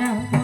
না